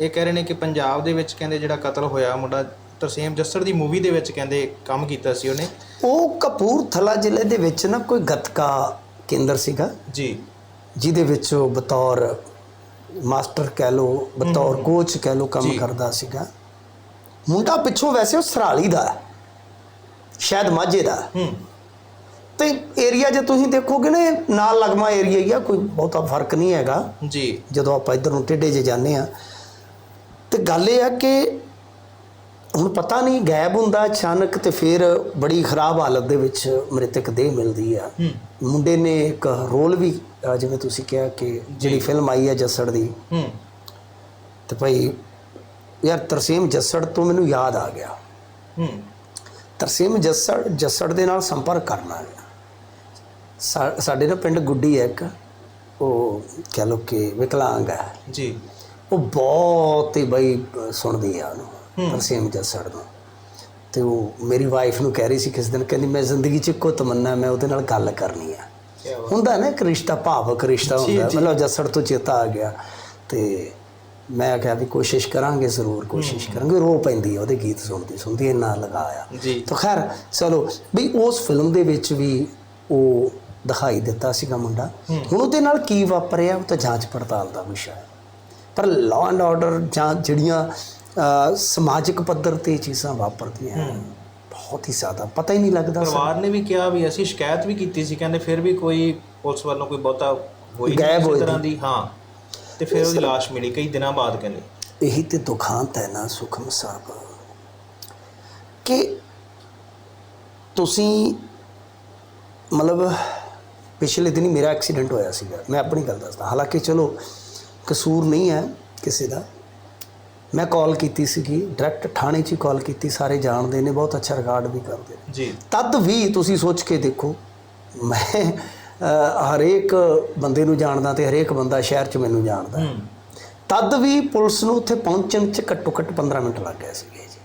ਇਹ ਕਹਿ ਰਹੇ ਨੇ ਕਿ ਪੰਜਾਬ ਦੇ ਵਿੱਚ ਕਹਿੰਦੇ ਜਿਹੜਾ ਕਤਲ ਹੋਇਆ ਮੁੰਡਾ ਤਰਸੇਮ ਜੱਸੜ ਦੀ ਮੂਵੀ ਦੇ ਵਿੱਚ ਕਹਿੰਦੇ ਕੰਮ ਕੀਤਾ ਸੀ ਉਹਨੇ। ਉਹ ਕਪੂਰਥਲਾ ਜ਼ਿਲ੍ਹੇ ਦੇ ਵਿੱਚ ਨਾ ਕੋਈ ਗਤਕਾ ਕੇਂਦਰ ਸੀਗਾ। ਜੀ। ਜਿਹਦੇ ਵਿੱਚ ਉਹ ਬਤੌਰ ਮਾਸਟਰ ਕਹਿ ਲੋ ਬਤੌਰ ਕੋਚ ਕਹਿ ਲੋ ਕੰਮ। ਕਰਦਾ ਸੀਗਾ। ਮੁੰਡਾ ਪਿੱਛੋਂ ਵੈਸੇ ਉਹ ਸਰਾਲੀ ਦਾ। ਸ਼ਾਇਦ ਮਾਝੇ ਦਾ। ਹੈ। ਤੇ ਏਰੀਆ ਜੇ ਤੁਸੀਂ ਦੇਖੋਗੇ ਨਾ ਨਾਲ ਲਗਮਾ ਏਰੀਆ ਹੀ ਆ ਕੋਈ ਬਹੁਤਾ ਫ਼ਰਕ ਨਹੀਂ ਹੈਗਾ। ਜੀ। ਜਦੋਂ ਆਪਾਂ ਇੱਧਰ ਨੂੰ ਟੇਢੇ ਜੇ ਜਾਂਦੇ ਆ ਤੇ ਗੱਲ ਇਹ ਆ ਕਿ ਹੁਣ ਪਤਾ ਨਹੀਂ ਗਾਇਬ ਹੁੰਦਾ ਅਚਾਨਕ ਤੇ ਫਿਰ ਬੜੀ ਖਰਾਬ ਹਾਲਤ ਦੇ ਵਿੱਚ ਮ੍ਰਿਤਕ ਦੇਹ ਮਿਲਦੀ ਆ। ਮੁੰਡੇ ਨੇ ਇੱਕ ਰੋਲ ਵੀ ਜਿਵੇਂ ਤੁਸੀਂ ਕਿਹਾ ਕਿ ਜਿਹੜੀ ਫਿਲਮ ਆਈ ਹੈ ਜੱਸੜ ਦੀ। ਤੇ ਭਾਈ ਯਾਰ ਤਰਸੀਮ ਜੱਸੜ ਤੋਂ ਮੈਨੂੰ ਯਾਦ ਆ ਗਿਆ। ਤਰਸੀਮ ਜੱਸੜ ਜੱਸੜ ਦੇ ਨਾਲ ਸੰਪਰਕ ਕਰਨਾ ਹੈ ਸਾਡੇ ਨਾ ਪਿੰਡ ਗੁੱਡੀ ਹੈ ਇੱਕ। ਉਹ ਕਹ ਲੋ ਕਿ ਵਿਕਲਾਂਗ ਹੈ ਜੀ। ਉਹ ਬਹੁਤ ਹੀ ਬਈ ਸੁਣਦੀ ਆ ਉਹਨੂੰ ਤਰਸੀਮ ਜੱਸੜ ਨੂੰ। ਤੇ ਉਹ ਮੇਰੀ ਵਾਈਫ ਨੂੰ ਕਹਿ ਰਹੀ ਸੀ ਕਿਸ ਦਿਨ ਕਹਿੰਦੀ ਮੈਂ ਜ਼ਿੰਦਗੀ 'ਚ ਇੱਕੋ ਤਮੰਨਾ ਮੈਂ ਉਹਦੇ ਨਾਲ ਗੱਲ ਕਰਨੀ ਆ। ਹੁੰਦਾ ਨਾ ਇੱਕ ਰਿਸ਼ਤਾ ਭਾਵਕ ਰਿਸ਼ਤਾ ਹੁੰਦਾ। ਮਤਲਬ ਜੱਸੜ ਤੋਂ ਚੇਤਾ ਆ ਗਿਆ। ਤੇ ਮੈਂ ਕਿਹਾ ਵੀ ਕੋਸ਼ਿਸ਼ ਕਰਾਂਗੇ ਜ਼ਰੂਰ ਕੋਸ਼ਿਸ਼ ਕਰਾਂਗੇ। ਰੋ ਪੈਂਦੀ ਆ ਉਹਦੇ ਗੀਤ ਸੁਣਦੀ ਸੁਣਦੀ ਇੰਨਾ ਲਗਾਇਆ ਤਾਂ ਖੈਰ ਚਲੋ ਵੀ ਉਸ ਫਿਲਮ ਦੇ ਵਿੱਚ ਵੀ ਉਹ ਦਿਖਾਈ ਦਿੱਤਾ ਸੀਗਾ ਮੁੰਡਾ। ਹੁਣ ਉਹਦੇ ਨਾਲ ਕੀ ਵਾਪਰਿਆ ਉਹ ਤਾਂ ਜਾਂਚ ਪੜਤਾਲ ਦਾ ਵਿਸ਼ਾ ਹੈ। ਪਰ ਲਾਅ ਐਂਡ ਆਰਡਰ ਜਾਂ ਜਿਹੜੀਆਂ ਸਮਾਜਿਕ ਪੱਧਰ ਤੇ ਚੀਜ਼ਾਂ ਵਾਪਰਦੀਆਂ ਬਹੁਤ ਹੀ ਜ਼ਿਆਦਾ। ਪਤਾ ਹੀ ਨਹੀਂ ਲੱਗਦਾ ਪਰਿਵਾਰ ਨੇ ਵੀ ਕਿਹਾ ਵੀ ਅਸੀਂ ਸ਼ਿਕਾਇਤ ਵੀ ਕੀਤੀ ਸੀ ਕਹਿੰਦੇ ਫਿਰ ਵੀ ਕੋਈ ਪੁਲਿਸ ਵੱਲੋਂ ਕੋਈ ਬਹੁਤਾ ਹੋਈ ਨਹੀਂ ਤਰ੍ਹਾਂ ਦੀ ਹਾਂ। ਤੇ ਫਿਰ ਉਹਦੀ ਲਾਸ਼ ਮਿਲੀ ਕਈ ਦਿਨਾਂ ਬਾਅਦ ਕਹਿੰਦੇ। ਇਹੀ ਤੇ ਦੁਖਾਂਤ ਹੈ ਨਾ ਸੁਖਮ ਸਾਹਿਬ। ਕਿ ਤੁਸੀਂ ਮਤਲਬ ਪਿਛਲੇ ਦਿਨੀ ਮੇਰਾ ਐਕਸੀਡੈਂਟ ਹੋਇਆ ਸੀਗਾ। ਮੈਂ ਆਪਣੀ ਗੱਲ ਦੱਸਦਾ। ਹਾਲਾਂਕਿ ਚਲੋ ਕਸੂਰ ਨਹੀਂ ਹੈ ਕਿਸੇ ਦਾ। ਮੈਂ ਕਾਲ ਕੀਤੀ ਸੀਗੀ ਡਾਇਰੈਕਟ ਥਾਣੇ 'ਚ ਕਾਲ ਕੀਤੀ ਸਾਰੇ ਜਾਣਦੇ ਨੇ ਬਹੁਤ ਅੱਛਾ ਰਿਕਾਰਡ ਵੀ ਕਰਦੇ ਨੇ। ਜੀ। ਤਦ ਵੀ ਤੁਸੀਂ ਸੋਚ ਕੇ ਦੇਖੋ ਮੈਂ ਹਰੇਕ ਬੰਦੇ ਨੂੰ ਜਾਣਦਾ ਤੇ ਹਰੇਕ ਬੰਦਾ ਸ਼ਹਿਰ 'ਚ ਮੈਨੂੰ ਜਾਣਦਾ। ਤਦ ਵੀ ਪੁਲਿਸ ਨੂੰ ਉੱਥੇ ਪਹੁੰਚਣ 'ਚ ਘੱਟੋ ਘੱਟ 15 ਮਿੰਟ ਲੱਗ ਗਏ ਸੀਗੇ ਜੀ।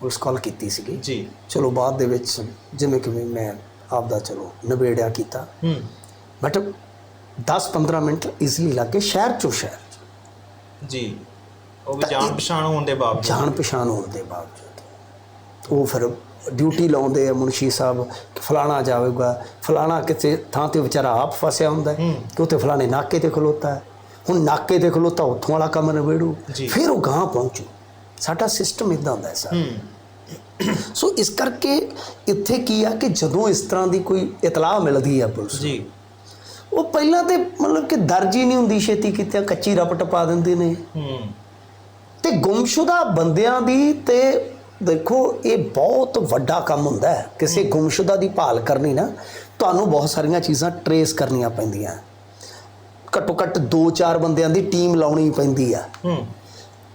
ਪੁਲਿਸ ਕਾਲ ਕੀਤੀ ਸੀਗੀ। ਜੀ। ਚਲੋ ਬਾਅਦ ਦੇ ਵਿੱਚ ਜਿਵੇਂ ਕਿ ਵੀ ਮੈਂ ਆਪਦਾ ਚਲੋ ਨਿਬੇੜਿਆ ਕੀਤਾ। ਹੂੰ। ਬਟ 10-15 ਮਿੰਟ ਈਜ਼ੀਲੀ ਲੱਗ ਗਏ ਸ਼ਹਿਰ ਚੋਂ ਸ਼ਹਿਰ। ਜੀ ਉਹ ਵੀ ਜਾਣ ਪਛਾਣ ਹੋਣ ਦੇ ਬਾਵਜੂਦ। ਜਾਣ ਪਛਾਣ ਹੋਣ ਦੇ ਬਾਵਜੂਦ। ਉਹ ਫਿਰ ਡਿਊਟੀ ਲਾਉਂਦੇ ਆ ਮੁਨਸ਼ੀ ਸਾਹਿਬ ਕਿ ਫਲਾਣਾ ਜਾਵੇਗਾ। ਫਲਾਣਾ ਕਿਸੇ ਥਾਂ ਤੇ ਵਿਚਾਰਾ ਆਪ ਫਸਿਆ ਹੁੰਦਾ ਹੈ ਹੂੰ। ਕਿ ਉੱਥੇ ਫਲਾਣੇ ਨਾਕੇ ਤੇ ਖਲੋਤਾ ਹੈ। ਹੁਣ ਨਾਕੇ ਤੇ ਖਲੋਤਾ ਉੱਥੋਂ ਵਾਲਾ ਕੰਮ ਨਿਬੇੜੂ। ਜੀ। ਫਿਰ ਉਹ ਗਾਂ ਪਹੁੰਚੂ। ਸਾਡਾ ਸਿਸਟਮ ਇਦਾਂ ਹੁੰਦਾ ਹੈ ਸਰ। ਹੂੰ। ਸੋ ਇਸ ਕਰਕੇ ਇੱਥੇ ਕੀ ਆ ਕਿ ਜਦੋਂ ਇਸ ਤਰ੍ਹਾਂ ਦੀ ਕੋਈ ਇਤਲਾਹ ਮਿਲਦੀ ਆ ਪੁਲਿਸ ਜੀ। ਉਹ ਪਹਿਲਾਂ ਤੇ ਮਤਲਬ ਕਿ ਦਰਜ ਹੀ ਨਹੀਂ ਹੁੰਦੀ ਛੇਤੀ ਕਿਤੇ ਕੱਚੀ ਰਪਟ ਪਾ ਦਿੰਦੇ ਨੇ। ਹੂੰ। ਤੇ ਗੁੰਮਸ਼ੁਦਾ ਬੰਦਿਆਂ ਦੀ ਤੇ ਦੇਖੋ ਇਹ ਬਹੁਤ ਵੱਡਾ ਕੰਮ ਹੁੰਦਾ ਹੈ। ਕਿਸੇ ਗੁੰਮਸ਼ੁਦਾ ਦੀ ਭਾਲ ਕਰਨੀ ਨਾ ਤੁਹਾਨੂੰ ਬਹੁਤ ਸਾਰੀਆਂ ਚੀਜ਼ਾਂ ਟਰੇਸ ਕਰਨੀਆਂ ਪੈਂਦੀਆਂ। ਘੱਟੋ ਘੱਟ 2-4 ਬੰਦਿਆਂ ਦੀ ਟੀਮ ਲਾਉਣੀ ਪੈਂਦੀ ਆ। ਹੂੰ।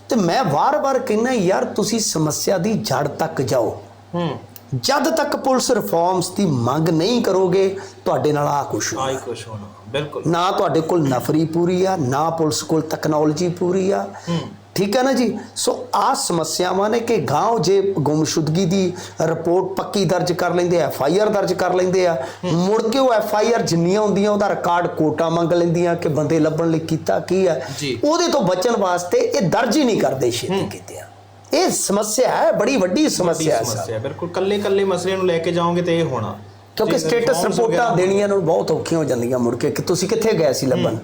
ਤੇ ਮੈਂ ਵਾਰ-ਵਾਰ ਕਹਿੰਦਾ ਯਾਰ ਤੁਸੀਂ ਸਮੱਸਿਆ ਦੀ ਜੜ ਤੱਕ ਜਾਓ। ਹੂੰ। ਜਦ ਤੱਕ ਪੁਲਿਸ ਰਿਫਾਰਮਸ ਦੀ ਮੰਗ ਨਹੀਂ ਕਰੋਗੇ ਤੁਹਾਡੇ ਨਾਲ ਆ ਕੁਛ ਹੋਣਾ। ਆਈ ਕੁਛ ਹੋਣਾ ਬਿਲਕੁਲ। ਨਾ ਤੁਹਾਡੇ ਕੋਲ ਨਫਰੀ ਪੂਰੀ ਆ ਨਾ ਪੁਲਿਸ ਕੋਲ ਟੈਕਨੋਲੋਜੀ ਪੂਰੀ ਆ। ਹੂੰ। ਠੀਕ ਹੈ ਨਾ ਜੀ? ਸੋ ਆ ਸਮੱਸਿਆਵਾਂ ਨੇ ਕਿ ਗਾਂਵ ਜੇ ਗੁੰਮਸ਼ੁਦਗੀ ਦੀ ਰਿਪੋਰਟ ਪੱਕੀ ਦਰਜ ਕਰ ਲੈਂਦੇ ਐਫ ਆਈ ਆਰ ਦਰਜ ਕਰ ਲੈਂਦੇ ਆ ਮੁੜ ਕੇ ਉਹ ਐਫ ਆਈ ਆਰ ਜਿੰਨੀਆਂ ਹੁੰਦੀਆਂ ਉਹਦਾ ਰਿਕਾਰਡ ਕੋਟਾ ਮੰਗ ਲੈਂਦੀਆਂ ਕਿ ਬੰਦੇ ਲੱਭਣ ਲਈ ਕੀਤਾ ਕੀ ਹੈ। ਉਹਦੇ ਤੋਂ ਬਚਣ ਵਾਸਤੇ ਇਹ ਦਰਜ ਹੀ ਨਹੀਂ ਕਰਦੇ ਛੇਤੀ ਕੀਤੇ ਆ। ਇਹ ਸਮੱਸਿਆ ਹੈ ਬੜੀ ਵੱਡੀ ਸਮੱਸਿਆ ਹੈ ਸਮੱਸਿਆ ਬਿਲਕੁਲ। ਕੱਲੇ ਕੱਲੇ ਮਸਲੇ ਨੂੰ ਲੈ ਕੇ ਜਾਓਗੇ ਤੇ ਇਹ ਹੋਣਾ। ਕਿਉਂਕਿ ਸਟੇਟਸ ਰਿਪੋਰਟਾਂ ਦੇਣੀਆਂ ਨੂੰ ਬਹੁਤ ਔਖੀਆਂ ਹੋ ਜਾਂਦੀਆਂ ਮੁੜ ਕੇ। ਕਿ ਤੁਸੀਂ ਕਿੱਥੇ ਗਏ ਸੀ ਲੱਭਣ?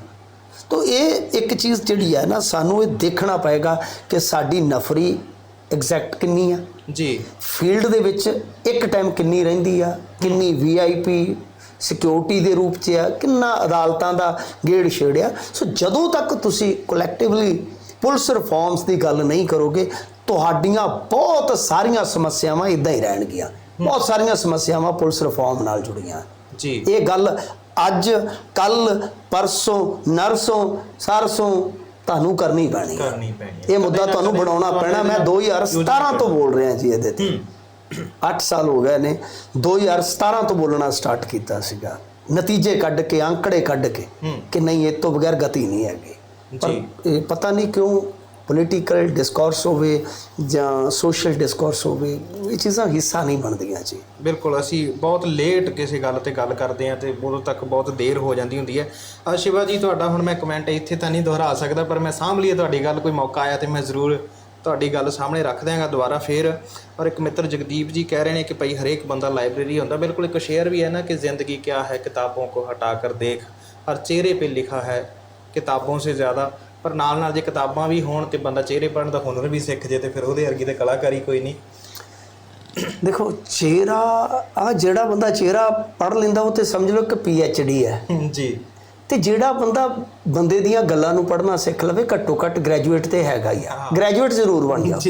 ਤੋ ਇਹ ਇੱਕ ਚੀਜ਼ ਜਿਹੜੀ ਹੈ ਨਾ ਸਾਨੂੰ ਇਹ ਦੇਖਣਾ ਪਏਗਾ ਕਿ ਸਾਡੀ ਨਫਰੀ ਐਗਜ਼ੈਕਟ ਕਿੰਨੀ ਆ। ਜੀ। ਫੀਲਡ ਦੇ ਵਿੱਚ ਇੱਕ ਟਾਈਮ ਕਿੰਨੀ ਰਹਿੰਦੀ ਆ ਕਿੰਨੀ ਵੀਆਈਪੀ ਸਿਕਿਉਰਿਟੀ ਦੇ ਰੂਪ 'ਚ ਆ ਕਿੰਨਾ ਅਦਾਲਤਾਂ ਦਾ ਗੇੜ ਛੇੜਿਆ। ਸੋ ਜਦੋਂ ਤੱਕ ਤੁਸੀਂ ਕਲੈਕਟਿਵਲੀ ਪੁਲਿਸ ਰਿਫਾਰਮਸ ਦੀ ਗੱਲ ਨਹੀਂ ਕਰੋਗੇ ਤੁਹਾਡੀਆਂ ਬਹੁਤ ਸਾਰੀਆਂ ਸਮੱਸਿਆਵਾਂ ਇਦਾਂ ਹੀ ਰਹਿਣਗੀਆਂ। ਬਹੁਤ ਸਾਰੀਆਂ ਸਮੱਸਿਆਵਾਂ ਪੁਲਿਸ ਰਿਫਾਰਮ ਨਾਲ ਜੁੜੀਆਂ। ਜੀ। ਇਹ ਗੱਲ ਅੱਜ ਕੱਲ ਪਰਸੋਂ ਨਰਸੋਂ ਸਰਸੋਂ ਤੁਹਾਨੂੰ ਕਰਨੀ ਪੈਣੀ ਹੈ ਕਰਨੀ ਪੈਣੀ। ਇਹ ਮੁੱਦਾ ਤੁਹਾਨੂੰ ਬਣਾਉਣਾ ਪੈਣਾ। ਮੈਂ ਨਾਲ 2017 ਤੋਂ ਬੋਲ ਰਿਹਾ ਜੀ ਇਹਦੇ ਤੇ। ਹੂੰ। 8 ਸਾਲ ਹੋ ਗਏ ਨੇ। 2017 ਤੋਂ ਬੋਲਣਾ ਸਟਾਰਟ ਕੀਤਾ ਸੀਗਾ। ਨਤੀਜੇ ਕੱਢ ਕੇ ਅੰਕੜੇ ਕੱਢ ਕੇ। ਕਿ ਨਹੀਂ ਇਹ ਤੋਂ ਬਗੈਰ ਗਤੀ ਨਹੀਂ ਹੈਗੀ। ਪਰ ਜੀ। ਇਹ ਪਤਾ ਨਹੀਂ ਕਿਉਂ ਪੋਲੀਟੀਕਲ ਡਿਸਕੋਰਸ ਹੋਵੇ ਜਾਂ ਸੋਸ਼ਲ ਡਿਸਕੋਰਸ ਹੋਵੇ, ਇਹ ਚੀਜ਼ਾਂ ਹਿੱਸਾ ਨਹੀਂ ਬਣਦੀਆਂ ਜੀ। ਬਿਲਕੁਲ, ਅਸੀਂ ਬਹੁਤ ਲੇਟ ਕਿਸੇ ਗੱਲ ਤੇ ਗੱਲ ਕਰਦੇ ਆ ਤੇ ਉਦੋਂ ਤੱਕ ਬਹੁਤ ਦੇਰ ਹੋ ਜਾਂਦੀ ਹੁੰਦੀ ਹੈ। ਆ ਸ਼ਿਵਾ ਜੀ, ਤੁਹਾਡਾ ਹੁਣ ਮੈਂ ਕਮੈਂਟ ਇੱਥੇ ਤਾਂ ਨਹੀਂ ਦੁਹਰਾ ਸਕਦਾ, ਪਰ ਮੈਂ ਸਾਂਭ ਲਈ ਤੁਹਾਡੀ ਗੱਲ, ਕੋਈ ਮੌਕਾ ਆਇਆ ਤੇ ਮੈਂ ਜ਼ਰੂਰ ਤੁਹਾਡੀ ਗੱਲ ਸਾਹਮਣੇ ਰੱਖ ਦਿਆਂਗਾ ਦੁਬਾਰਾ ਫੇਰ। ਔਰ ਇੱਕ ਮਿੱਤਰ ਜਗਦੀਪ ਜੀ ਕਹਿ ਰਹੇ ਨੇ ਕਿ ਭਈ ਹਰੇਕ ਬੰਦਾ ਲਾਇਬ੍ਰੇਰੀ ਹੁੰਦਾ, ਬਿਲਕੁਲ ਇੱਕ ਸ਼ੇਅਰ ਵੀ ਹੈ ਨਾ ਕਿ ਜ਼ਿੰਦਗੀ ਕੀ ਹੈ, ਕਿਤਾਬੋਂ ਕੋ ਹਟਾ ਕਰ ਦੇਖ। ਹਰ ਚਿਹਰੇ ਪੇ ਲਿਖਾ ਹੈ ਕਿਤਾਬੋਂ ਸੇ ਜ਼ਿਆਦਾ। ਪਰ ਨਾਲ ਨਾਲ ਜੇ ਕਿਤਾਬਾਂ ਵੀ ਹੋਣ ਤੇ ਬੰਦਾ ਚਿਹਰੇ ਪੜਨ ਦਾ ਹੁਨਰ ਵੀ ਸਿੱਖ ਜੇ ਤੇ ਫਿਰ ਉਹਦੇ ਵਰਗੀ ਤੇ ਕਲਾਕਾਰੀ ਕੋਈ ਨਹੀਂ। ਦੇਖੋ ਚਿਹਰਾ ਆ ਜਿਹੜਾ ਬੰਦਾ ਚਿਹਰਾ ਪੜ ਲੈਂਦਾ ਉਹ ਤੇ ਸਮਝ ਲਓ ਕਿ ਪੀ ਐਚ ਡੀ ਹੈ ਜੀ। ਤੇ ਜਿਹੜਾ ਬੰਦਾ ਬੰਦੇ ਦੀਆਂ ਗੱਲਾਂ ਨੂੰ ਪੜ੍ਹਨਾ ਸਿੱਖ ਲਵੇ ਘੱਟੋ ਘੱਟ ਗ੍ਰੈਜੂਏਟ ਤੇ ਹੈਗਾ ਹੀ ਆ। ਗ੍ਰੈਜੂਏਟ ਜ਼ਰੂਰ ਬਣ ਗਿਆ। ਜੀ।